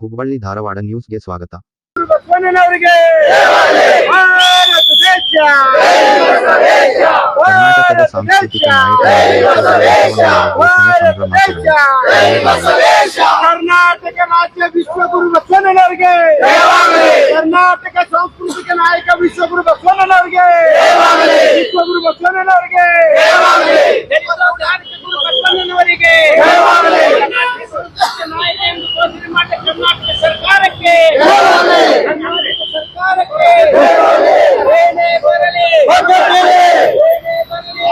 ಹುಬ್ಬಳ್ಳಿ ಧಾರವಾಡ ನ್ಯೂಸ್ಗೆ ಸ್ವಾಗತ. ಬಸವಣ್ಣನವರಿಗೆ ಭಾರತ ದೇಶ ಕರ್ನಾಟಕದ ಸಾಂಸ್ಕೃತಿಕ ಕರ್ನಾಟಕ ರಾಜ್ಯ ವಿಶ್ವಗುರು ಬಸವಣ್ಣನವರಿಗೆ ಕರ್ನಾಟಕ ಸಾಂಸ್ಕೃತಿಕ ನಾಯಕ ವಿಶ್ವಗುರು ಬಸವಣ್ಣನವರಿಗೆ ವಿಶ್ವಗುರು ಬಸವಣ್ಣನವರಿಗೆ ಕರ್ನಾಟಕ ಗುರು ಬಸವಣ್ಣನವರಿಗೆ ಕರ್ನಾಟಕ ಸಂಸ್ಕೃತಿಯ ನಾಯಕ ಎಂದು ಘೋಷಣೆ ಮಾಡಿದ ಕರ್ನಾಟಕ ಸರ್ಕಾರಕ್ಕೆ ಕರ್ನಾಟಕ ಸರ್ಕಾರಕ್ಕೆ ಏನೇ ಬರಲಿ ಏನೇ ಬರಲಿ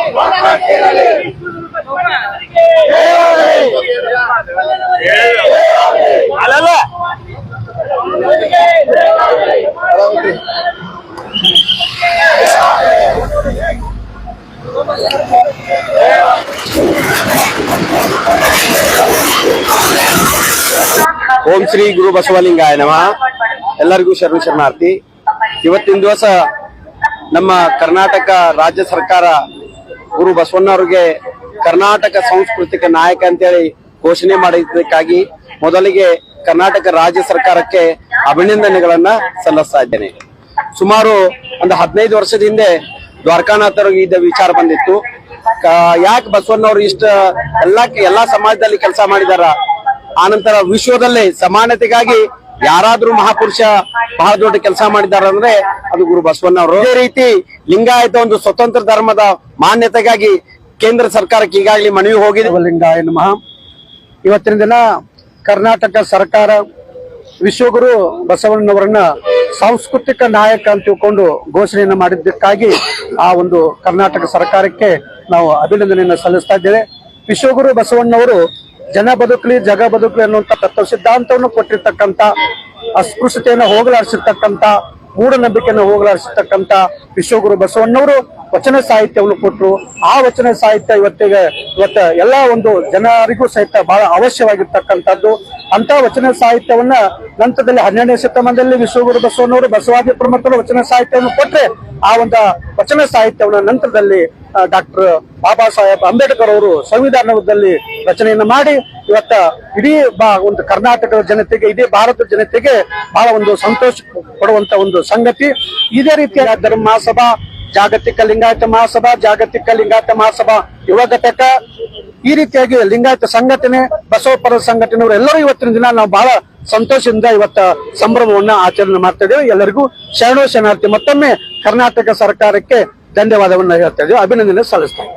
ವಿಶ್ವಗುರು ಓಂ ಶ್ರೀ ಗುರು ಬಸವಲಿಂಗಾಯ ನಮಃ. ಎಲ್ಲರಿಗೂ ಶರಣ ಶರಣಾರ್ಥಿ. ಇವತ್ತಿನ ದಿವಸ ನಮ್ಮ ಕರ್ನಾಟಕ ರಾಜ್ಯ ಸರ್ಕಾರ ಗುರು ಬಸವಣ್ಣವ್ರಿಗೆ ಕರ್ನಾಟಕ ಸಾಂಸ್ಕೃತಿಕ ನಾಯಕ ಅಂತೇಳಿ ಘೋಷಣೆ ಮಾಡಿದ್ದಕ್ಕಾಗಿ ಮೊದಲಿಗೆ ಕರ್ನಾಟಕ ರಾಜ್ಯ ಸರ್ಕಾರಕ್ಕೆ ಅಭಿನಂದನೆಗಳನ್ನ ಸಲ್ಲಿಸ್ತಾ ಇದ್ದೇನೆ. ಸುಮಾರು ಒಂದು ಹದಿನೈದು ವರ್ಷದ ಹಿಂದೆ ದ್ವಾರಕಾನಾಥರಿಗೆ ಇದ್ದ ವಿಚಾರ ಬಂದಿತ್ತು. ಯಾಕೆ ಬಸವಣ್ಣವ್ರು ಇಷ್ಟ ಎಲ್ಲಾ ಎಲ್ಲಾ ಸಮಾಜದಲ್ಲಿ ಕೆಲಸ ಮಾಡಿದಾರ? ಆನಂತರ ವಿಶ್ವದಲ್ಲಿ ಸಮಾನತೆಗಾಗಿ ಯಾರಾದ್ರೂ ಮಹಾಪುರುಷ ಬಹಳ ದೊಡ್ಡ ಕೆಲಸ ಮಾಡಿದ್ದಾರೆ ಅಂದ್ರೆ ಅದು ಗುರು ಬಸವಣ್ಣವರು ಇದೇ ರೀತಿ ಲಿಂಗಾಯತ ಒಂದು ಸ್ವತಂತ್ರ ಧರ್ಮದ ಮಾನ್ಯತೆಗಾಗಿ ಕೇಂದ್ರ ಸರ್ಕಾರಕ್ಕೆ ಈಗಾಗಲೇ ಮನವಿ ಹೋಗಿದೆ. ಲಿಂಗಾಯ ನಮಃ. ಇವತ್ತಿನ ದಿನ ಕರ್ನಾಟಕ ಸರ್ಕಾರ ವಿಶ್ವಗುರು ಬಸವಣ್ಣವರನ್ನ ಸಾಂಸ್ಕೃತಿಕ ನಾಯಕ ಅಂತ ತಿಳ್ಕೊಂಡು ಘೋಷಣೆಯನ್ನು ಮಾಡಿದ್ದಕ್ಕಾಗಿ ಆ ಒಂದು ಕರ್ನಾಟಕ ಸರ್ಕಾರಕ್ಕೆ ನಾವು ಅಭಿನಂದನೆಯನ್ನು ಸಲ್ಲಿಸ್ತಾ ಇದ್ದೇವೆ. ವಿಶ್ವಗುರು ಬಸವಣ್ಣವರು ಜನ ಬದುಕಲಿ, ಜಗ ಬದುಕಲಿ ಅನ್ನುವಂತ ತತ್ವ ಸಿದ್ಧಾಂತವನ್ನು ಕೊಟ್ಟಿರ್ತಕ್ಕಂಥ, ಅಸ್ಪೃಶ್ಯತೆಯನ್ನು ಹೋಗಲಾಡಿಸಿರ್ತಕ್ಕಂಥ, ಮೂಢನಂಬಿಕೆಯನ್ನು ಹೋಗಲಾಡಿಸಿರ್ತಕ್ಕಂಥ ವಿಶ್ವಗುರು ಬಸವಣ್ಣವರು ವಚನ ಸಾಹಿತ್ಯವನ್ನು ಕೊಟ್ಟರು. ಆ ವಚನ ಸಾಹಿತ್ಯ ಇವತ್ತಿಗೆ, ಇವತ್ತ ಎಲ್ಲಾ ಒಂದು ಜನರಿಗೂ ಸಹಿತ ಬಹಳ ಅವಶ್ಯವಾಗಿರ್ತಕ್ಕಂಥದ್ದು. ಅಂತ ವಚನ ಸಾಹಿತ್ಯವನ್ನ ನಂತರದಲ್ಲಿ ಹನ್ನೆರಡನೇ ಶತಮಾನದಲ್ಲಿ ವಿಶ್ವಗುರು ಬಸವನವರು ಬಸವಾದಿ ಪ್ರಮುಖರು ವಚನ ಸಾಹಿತ್ಯವನ್ನು ಕೊಟ್ಟರೆ ಆ ಒಂದು ವಚನ ಸಾಹಿತ್ಯವನ್ನ ನಂತರದಲ್ಲಿ ಡಾಕ್ಟರ್ ಬಾಬಾ ಸಾಹೇಬ್ ಅಂಬೇಡ್ಕರ್ ಅವರು ಸಂವಿಧಾನದಲ್ಲಿ ರಚನೆಯನ್ನು ಮಾಡಿ ಇವತ್ತ ಇಡೀ ಒಂದು ಕರ್ನಾಟಕದ ಜನತೆಗೆ, ಇಡೀ ಭಾರತದ ಜನತೆಗೆ ಬಹಳ ಒಂದು ಸಂತೋಷ ಪಡುವಂತ ಒಂದು ಸಂಗತಿ. ಇದೇ ರೀತಿಯ ಧರ್ಮ ಮಹಾಸಭಾ ಜಾಗತಿಕ ಲಿಂಗಾಯತ ಮಹಾಸಭಾ, ಜಾಗತಿಕ ಲಿಂಗಾಯತ ಮಹಾಸಭಾ ಯುವ ಘಟಕ, ಈ ರೀತಿಯಾಗಿ ಲಿಂಗಾಯತ ಸಂಘಟನೆ ಬಸವಪರ ಸಂಘಟನೆಯವರು ಎಲ್ಲರೂ ಇವತ್ತಿನ ದಿನ ನಾವು ಬಹಳ ಸಂತೋಷದಿಂದ ಇವತ್ತ ಸಂಭ್ರಮವನ್ನ ಆಚರಣೆ ಮಾಡ್ತಾ ಇದ್ದೇವೆ. ಎಲ್ಲರಿಗೂ ಶರಣು ಶರಣಾರ್ಥಿ ಮತ್ತೊಮ್ಮೆ ಕರ್ನಾಟಕ ಸರ್ಕಾರಕ್ಕೆ ಧನ್ಯವಾದವನ್ನ ಹೇಳ್ತಾ ಇದ್ದೇವೆ. ಅಭಿನಂದನೆ ಸಲ್ಲಿಸ್ತೇವೆ